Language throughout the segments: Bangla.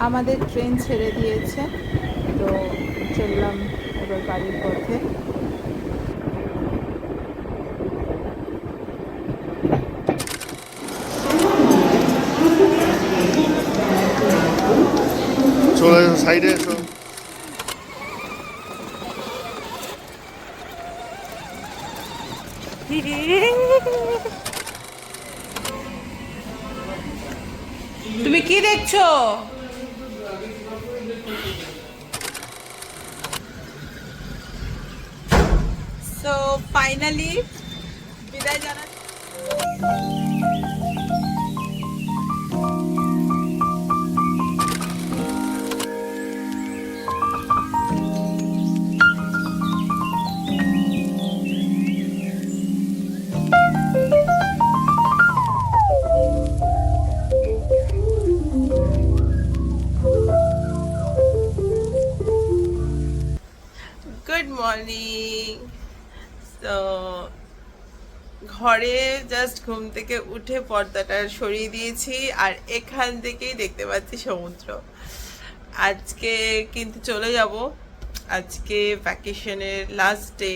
আমাদের ট্রেন ছেড়ে দিয়েছে তো চললাম এবার বাড়ির পথে। চলে সাইডে সো ফাইনালি বিদায় জানা গুড মর্নিং তো ঘরে জাস্ট ঘুম থেকে উঠে পর্দাটা সরিয়ে দিয়েছি আর এখান থেকেই দেখতে পাচ্ছি সমুদ্র। আজকে কিন্তু চলে যাব। আজকে ভ্যাকেশনের লাস্ট ডে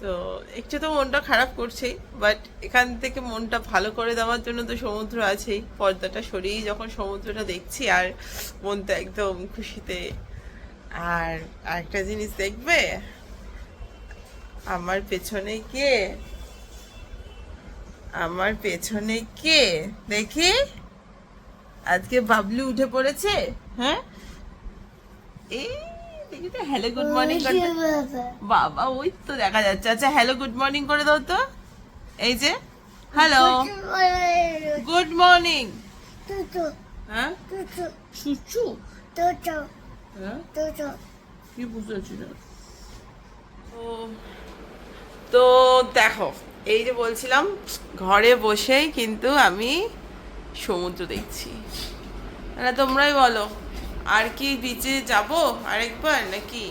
তো একটু তো মনটা খারাপ করছেই বাট এখান থেকে মনটা ভালো করে দেওয়ার জন্য তো সমুদ্র আছেই। পর্দাটা সরিয়েই যখন সমুদ্রটা দেখছি আর মনটা একদম খুশিতে। আর আরেকটা জিনিস দেখবে? আমার পেছনে কে? আমার পেছনে কে? দেখি। আজকে বাবলু উঠে পড়েছে হ্যাঁ? এই দেখি তো হ্যালো গুড মর্নিং বাবা। ওই তো দেখা যাচ্ছে। আচ্ছা হ্যালো গুড মর্নিং করে দাও তো। এই যে হ্যালো গুড মর্নিং হ্যাঁ? সুচু? হ্যাঁ? কি বুঝতে পারছি না? তো তো দেখো, এই যে বলছিলাম, ঘরে বসেই কিন্তু আমি সমুদ্র দেখছি। মানে তোমরাই বলো, আর কি বিচে যাব আরেকবার নাকি?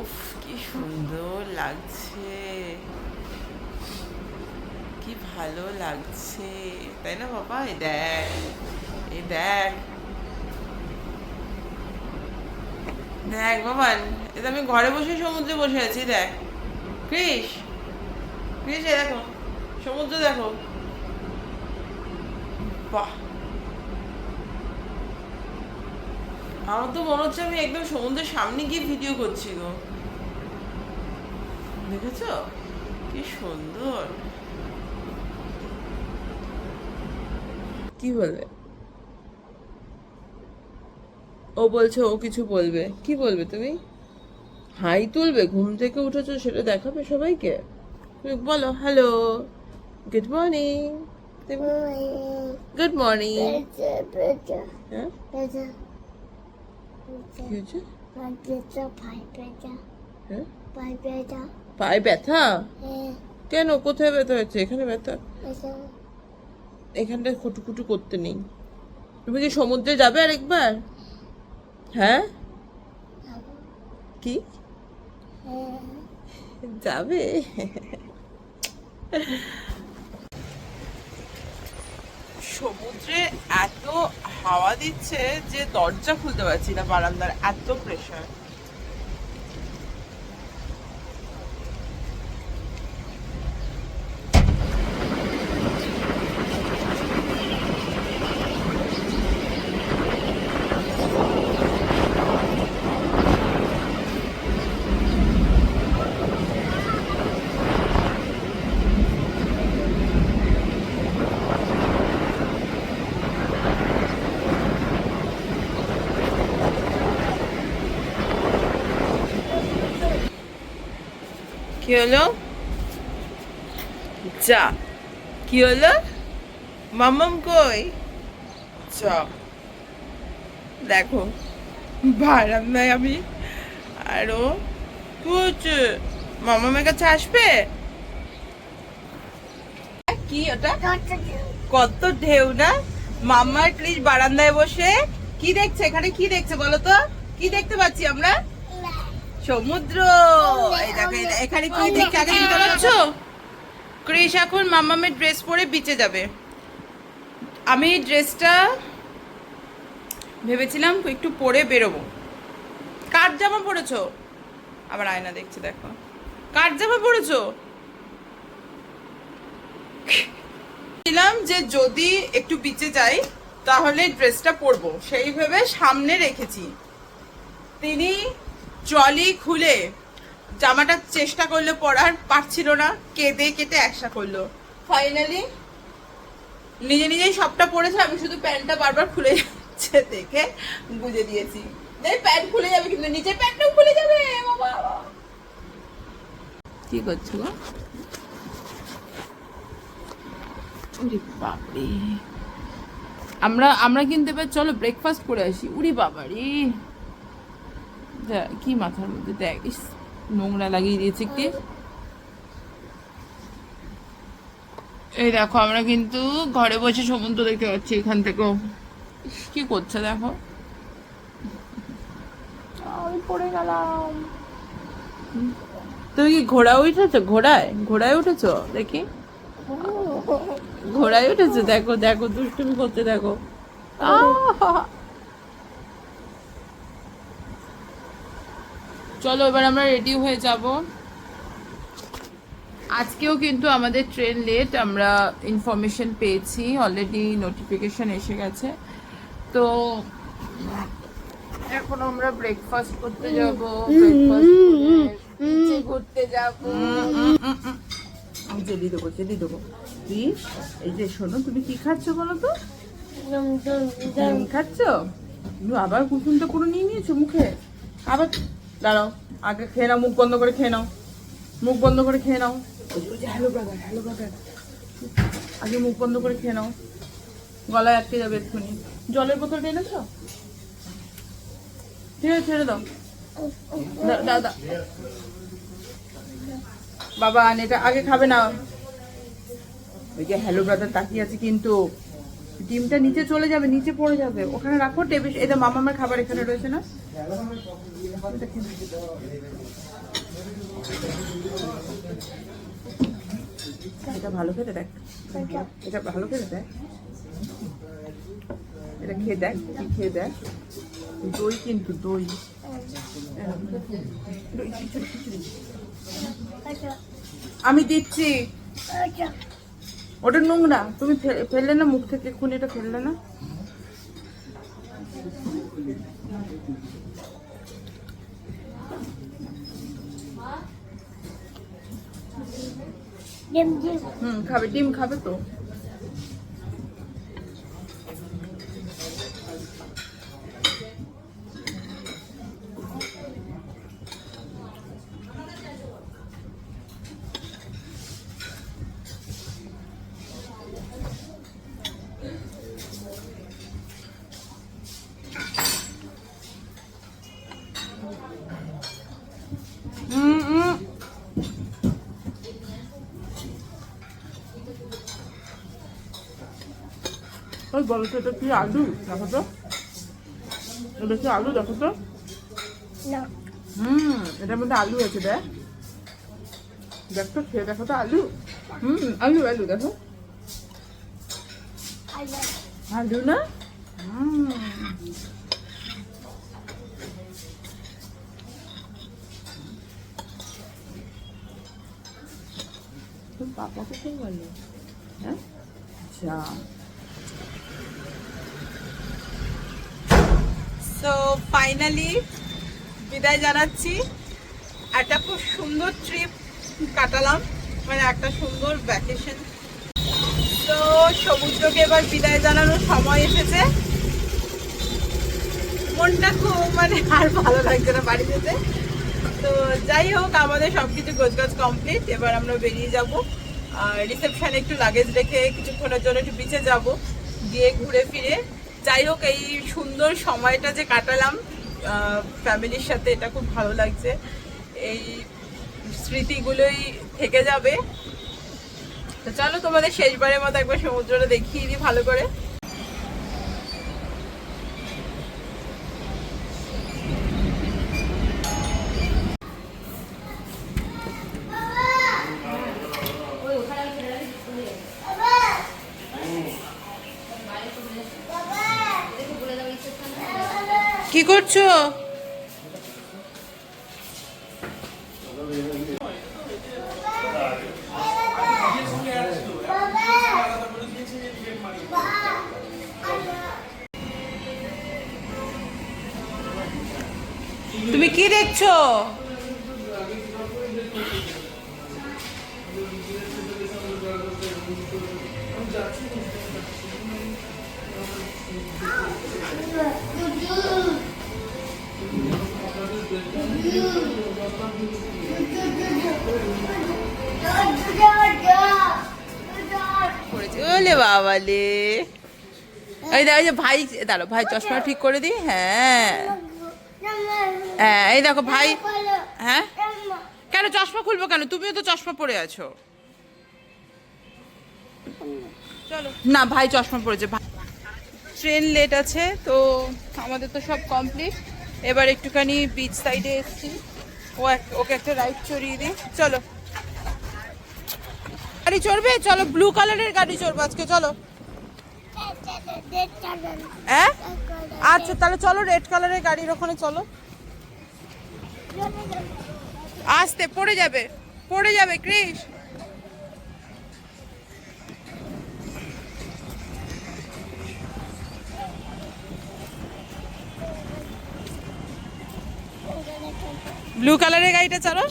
উফ, কি সুন্দর লাগছে। কি ভালো লাগছে। তাই না বাবা? এই দেখ এই দেখ। দেখ বাবান এটা আমি ঘরে বসে সমুদ্রে বসে আছি, দেখ। ক্রিস এই দেখো, সমুদ্র দেখো। বাহ। আমার তো মনে হচ্ছে আমি একদম সমুদ্রের সামনে গিয়ে ভিডিও করছি গো। দেখেছ? কি সুন্দর। কি বলবে? ও বলছে ও কিছু বলবে। কি বলবে তুমি? হাই তুলবে? ঘুম থেকে উঠেছো সেটা দেখাবে সবাইকে? তুমি বলো hello good morning good morning হ্যাঁ হ্যাঁ পায়ে ব্যথা? কেন? কোথায় ব্যথা হয়েছে এখানে ব্যথা? এখানটায় খুটুকুটু করতে নেই। তুমি কি সমুদ্রে যাবে আরেকবার? হ্যাঁ? কি? যাবে। সমুদ্রে এত হাওয়া দিচ্ছে যে দরজা খুলতে পারছি না বারান্দার এত প্রেশার কি হলো যা কি হলো মামাম কই চ দেখো বারান্দায় আমি আরও কুচ মামামের কাছে আসবে কি ওটা কত ঢেউ না মাম্মার প্লিজ বারান্দায় বসে কি দেখছে এখানে কি দেখছে বলো তো কি দেখতে পাচ্ছি আমরা সমুদ্র। এই দেখো এখানে কি দেখতে আগে চিনতে পারছ ক্রিস এখন মামামের ড্রেস পরে বিচে যাবে। আমি ড্রেসটা ভেবেছিলাম একটু পরে বেরোবো। কার জামা পরেছো? আবার আয়না দেখছি দেখো। কার জামা পরেছো? ছিলাম যে যদি একটু বিচে যাই তাহলে ড্রেসটা পরবো। সেই ভেবে সামনে রেখেছি। তিনি ট্রলি খুলে। জামাটা চেষ্টা করল পরার, পারছিল না। কেঁদে কেটে একসা করল। ফাইনালি নিজে নিজেই সবটা পড়েছে আমি শুধু প্যান্টটা বারবার খুলে যাচ্ছে দেখে বুঝে দিয়েছি। প্যান্ট খুলে যাবে কিন্তু নিচের প্যান্টটাও খুলে যাবে কি করছ উরি বাবারে আমরা আমরা কিন্তু এবার চলো ব্রেকফাস্ট করে আসি। উরি বাবারে। যা, কি মাথার মধ্যে? দেখ ইস, নোংরা লাগিয়ে দিয়েছে কি? এই দেখো আমরা কিন্তু ঘরে বসে সমুদ্র দেখতে পাচ্ছি এখান থেকেও। কি করছে দেখো? আমি পড়ে গেলাম। তুমি কি ঘোড়া উঠেছো? ঘোড়ায়? ঘোড়ায় উঠেছো? দেখি। ঘোড়ায় উঠেছো? দেখো দেখো দুষ্টুমি করতে দেখো। আহ! চলো এবার আমরা রেডি হয়ে যাব। আজকেও কিন্তু আমাদের ট্রেন লেট আমরা ইনফরমেশন পেয়েছি অলরেডি নোটিফিকেশন এসে গেছে। তো এখন আমরা ব্রেকফাস্ট করতে যাব ব্রেকফাস্ট ঘুরতে যাব। আমি দেবো জেলি দেবো। প্লিজ এই যে শোনো তুমি কি খাচ্ছ বলো তো? খাচ্ছ? আবার কুসুমটা পুরো নিয়ে নিয়েছো মুখে? আবার দাঁড়াও, আগে খেয়ে নাও, মুখ বন্ধ করে খেয়ে নাও। মুখ বন্ধ করে খেয়ে নাও। হ্যালো ব্রাদার হ্যালো ব্রাদার আগে মুখ বন্ধ করে খেয়ে নাও। গলায় আটকে যাবে এক্ষুনি। জলের বোতলটা এনেছো ঠিক আছে, ছেড়ে দাও। দা- দা দা। বাবা এটা আগে খাবে না। ওই যে হ্যালো ব্রাদার তাকিয়ে আছে কিন্তু। ডিমটা নিচে চলে যাবে, নিচে পড়ে যাবে। ওখানে রাখো টেবিল এই মামা আমার খাবার এখানে রয়েছে না? এটা ভালো খেতে দেখ। এটা ভালো খেতে দেখ। এটা খেয়ে দেখ, কি খেয়ে দেখ। দই কিন্তু, দই। আমি দিচ্ছি। ওটা নোংরা। তুমি ফেললে না মুখ থেকে খুন এটা ফেললে না? হুম খাবে। ডিম খাবে তো? বলো তো এটা কি আলু? দেখো তো। এটা কি আলু? দেখো তো। হুম এটার মধ্যে আলু আছে দেখ। দেখ তো খেয়ে দেখো তো আলু। হুম আলু আলু দেখো। আলু না? হুম। তোর পাপা কোথায় গেল? হ্যাঁ? আচ্ছা। সো ফাইনালি বিদায় জানাচ্ছি। একটা খুব সুন্দর ট্রিপ কাটালাম। মানে একটা সুন্দর ভ্যাকেশন তো সমুদ্রকে এবার বিদায় জানানোর সময় এসেছে। মনটা খুব মানে আর ভালো লাগছে না বাড়ি যেতে। তো, যাই হোক, আমাদের সব কিছু গোছগাছ কমপ্লিট এবার আমরা বেরিয়ে যাব। আর রিসেপশনে একটু লাগেজ রেখে কিছুক্ষণের জন্য একটু বিচে যাব। গিয়ে ঘুরে ফিরে যাই হোক, এই সুন্দর সময়টা যে কাটালাম ফ্যামিলির সাথে এটা খুব ভালো লাগছে। এই স্মৃতিগুলোই থেকে যাবে। তো চলো তোমাদের শেষবারের মতো একবার সমুদ্রটা দেখিয়ে দিই ভালো করে। করছ? বাবালে। এই দেখো যে ভাই দাঁড়ো ভাই চশমা ঠিক করে দিই হ্যাঁ। হ্যাঁ এই দেখো ভাই হ্যাঁ। কেন চশমা খুলবো কেন? তুমিও তো চশমা পরে আছো। চলো। না, ভাই চশমা পরেছে ট্রেন লেট আছে, তো আমাদের তো সব কমপ্লিট। এবার একটুখানি বিচ সাইডে এসেছি। ও ওকে একটা রাইড চড়িয়ে দিই। চলো। গাড়ি চড়বে? চলো ব্লু কালারের গাড়ি চড়বো আজকে, চলো। হ্যাঁ আচ্ছা তাহলে চলো রেড কালারের গাড়ির ওখানে চলো। আসতে, পড়ে যাবে পড়ে যাবে ক্রিস ব্লু কালারের গাড়িটা চলো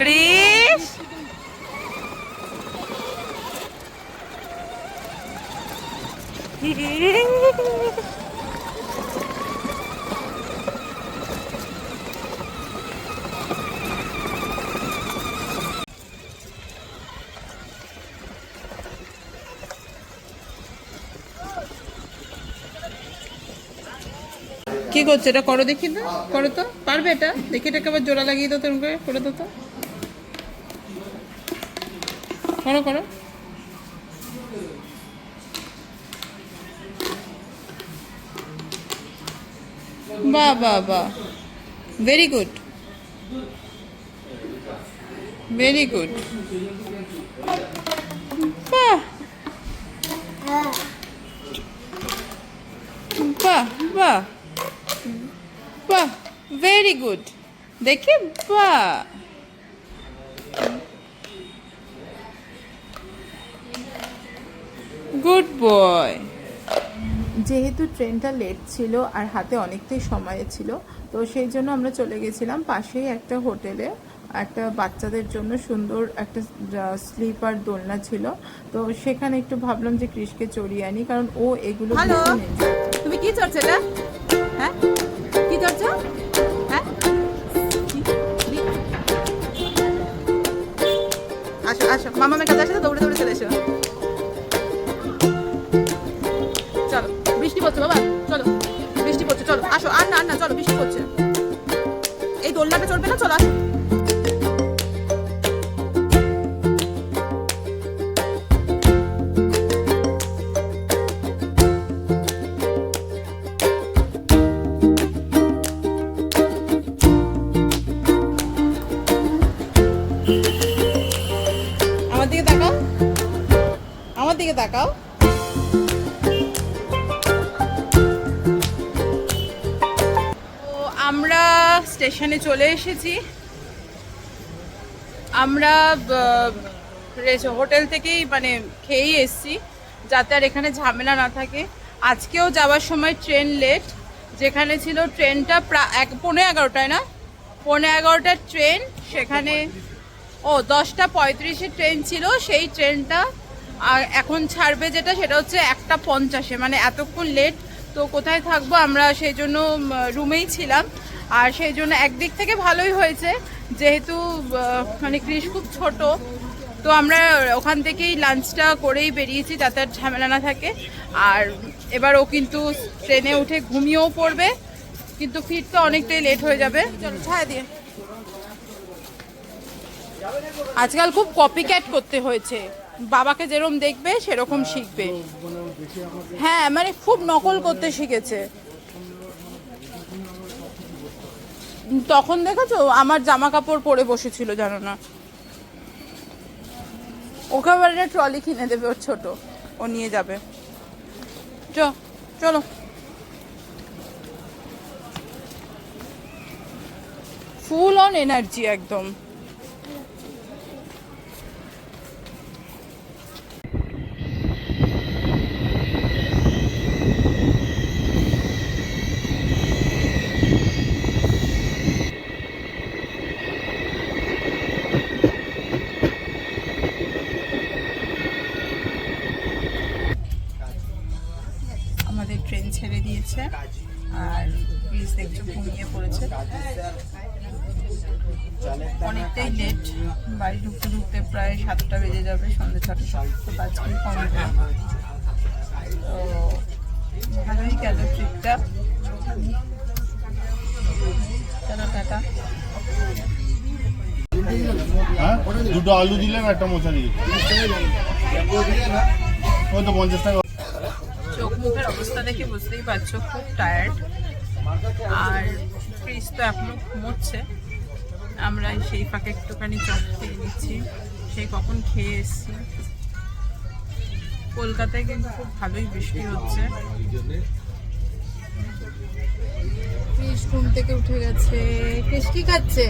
ক্রিস কি করছে? এটা করো দেখি তো করো তো। পারবে এটা? দেখি এটাকে আবার জোড়া লাগিয়ে দাও তুমি করে। দাও তো। করো করো। বাহ বাহ বাহ ভেরি গুড ভেরি গুড বাহ বাহ বাহ বাহ ভেরি গুড দেখি বাহ। গুড বয় যেহেতু ট্রেনটা লেট ছিল আর হাতে অনেকটাই সময় ছিল তো সেই জন্য আমরা চলে গেছিলাম পাশেই একটা হোটেলে। একটা বাচ্চাদের জন্য সুন্দর একটা স্লিপার দোলনা ছিল। তো সেখানে একটু ভাবলাম যে কৃষকে চড়িয়ে আনি কারণ ও এগুলো তুমি কি চড়ছো এটা? হ্যাঁ? চড়ছো হ্যাঁ? আসো আসো। মামামের কাছে আসো দৌড়ে দৌড়ে চলে এসো। চলো, বৃষ্টি পড়ছে বাবা। চলো, বৃষ্টি পড়ছে, চলো। আসো, আর না আর না, চলো, বৃষ্টি পড়ছে। এই দোলনাটা চলবে না? চলো, আসো। স্টেশনে চলে এসেছি। আমরা হোটেল থেকেই মানে খেয়েই এসেছি। যাতে আর এখানে ঝামেলা না থাকে। আজকেও যাওয়ার সময় ট্রেন লেট। যেখানে ছিল ট্রেনটা প্রায় এক পনেরো এগারোটায় না? পনেরো এগারোটার ট্রেন, সেখানে, ও, দশটা পঁয়ত্রিশে ট্রেন ছিল। সেই ট্রেনটা, আর এখন ছাড়বে যেটা, সেটা হচ্ছে একটা পঞ্চাশে। মানে এতক্ষণ লেট। তো কোথায় থাকব? আমরা সেই জন্য রুমেই ছিলাম। আর সেই জন্য একদিক থেকে ভালোই হয়েছে। যেহেতু মানে ক্রিস খুব ছোট, তো আমরা ওখান থেকেই লাঞ্চটা করেই বেরিয়েছি যাতে আর ঝামেলা না থাকে। আর এবার ও কিন্তু ট্রেনে উঠে ঘুমিয়েও পড়বে, কিন্তু ফিরতে অনেকটাই লেট হয়ে যাবে। ছায়া দিয়ে। আজকাল খুব কপি ক্যাট করতে হয়েছে। বাবাকে যেরকম দেখবে, সেরকম শিখবে। হ্যাঁ মানে খুব নকল করতে শিখেছে। তখন দেখেছ? আমার জামা কাপড় পরে বসেছিল, জানো না? ওকে একটা ট্রলি কিনে দেবে ওর ছোট। ও নিয়ে যাবে। চলো। ফুল অন এনার্জি একদম। প্রায় সাতটা বেজে যাবে সন্ধ্যে ছটা তো পাঁচ মিনিট কম হবে। তো ভালোই গেল ট্রিপটা চলো টাটা। হ্যাঁ? দুটো আলু দিলেন একটা মোচা দিয়ে। ওই তো পঞ্চাশ টাকা। চোখ মুখের অবস্থা দেখে বুঝতেই পারছ খুব টায়ার্ড আর ক্রিস তো এখনও ঘুমোচ্ছে। আমরা সেই ফাঁকে একটুখানি চপ খেয়ে নিচ্ছি। সেই কখন খেয়ে এসছি। কলকাতায় কিন্তু খুব ভালোই বৃষ্টি হচ্ছে। ক্রিস ঘুম থেকে উঠে গেছে। ক্রিস কি খাচ্ছে?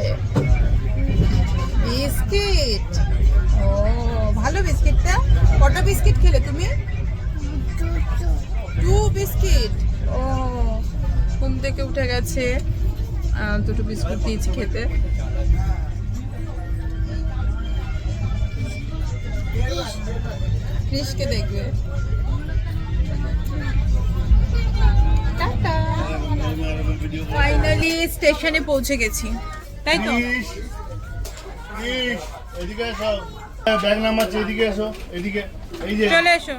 বিস্কিট। ও, ভালো বিস্কিটটা কটা বিস্কিট খেলে তুমি? Two biscuit. ও, ঘুম থেকে উঠে গেছে। দুটো বিস্কুট দিয়েছি খেতে। ক্রিসকে দেখবে। ফাইনালি স্টেশনে পৌঁছে গেছি। তাই তো? এদিকে এসো। ব্যাগ নাম্বার এদিকে এসো এদিকে। এই যে চলে এসো।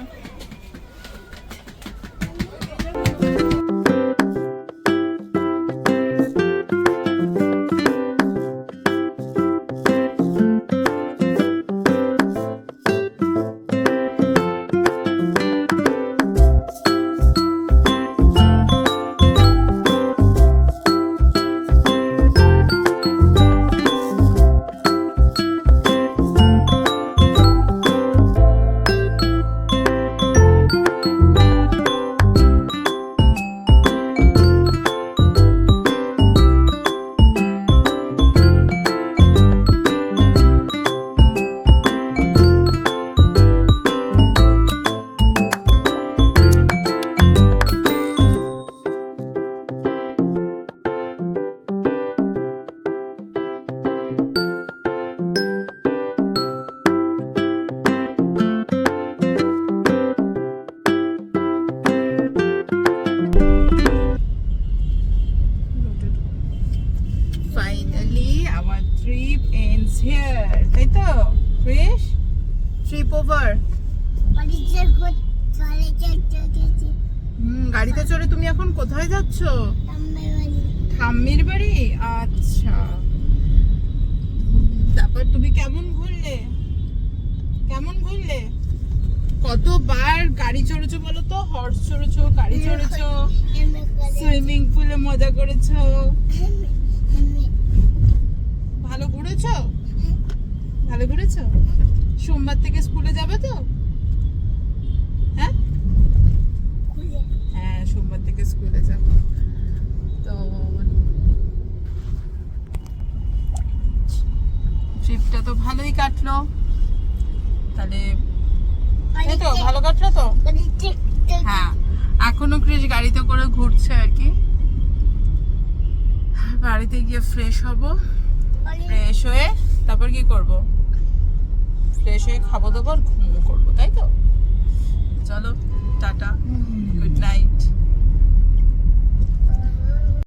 Finally our trip ends here তাই তো ক্রিস ট্রিপ ওভার হুম গাড়িতে চড়ে তুমি এখন কোথায় যাচ্ছ? ঠাম্মির বাড়ি। আচ্ছা। তারপর তুমি কেমন ঘুরলে? কেমন ঘুরলে? কতবার গাড়ি চড়েছো বলো তো? হর্স চড়েছো গাড়ি চড়েছো সুইমিং পুলে মজা করেছ? ভালো ঘুরেছো? ভালো ঘুরেছো? সোমবার থেকে স্কুলে যাবে তো? হ্যাঁ? হ্যাঁ সোমবার থেকে স্কুলে যাব। তো ট্রিপটা তো ভালোই কাটলো। তাহলে তো, ভালো কাটলো তো? হ্যাঁ এখনও ক্রিস গাড়িতে করে ঘুরছে আর কি। বাড়িতে গিয়ে ফ্রেশ হব। ফ্রেশ হয়ে তারপর কি করব? ফ্রেশ হয়ে খাব দাবো আর ঘুমো করব তাই তো? চলো টাটা গুড নাইট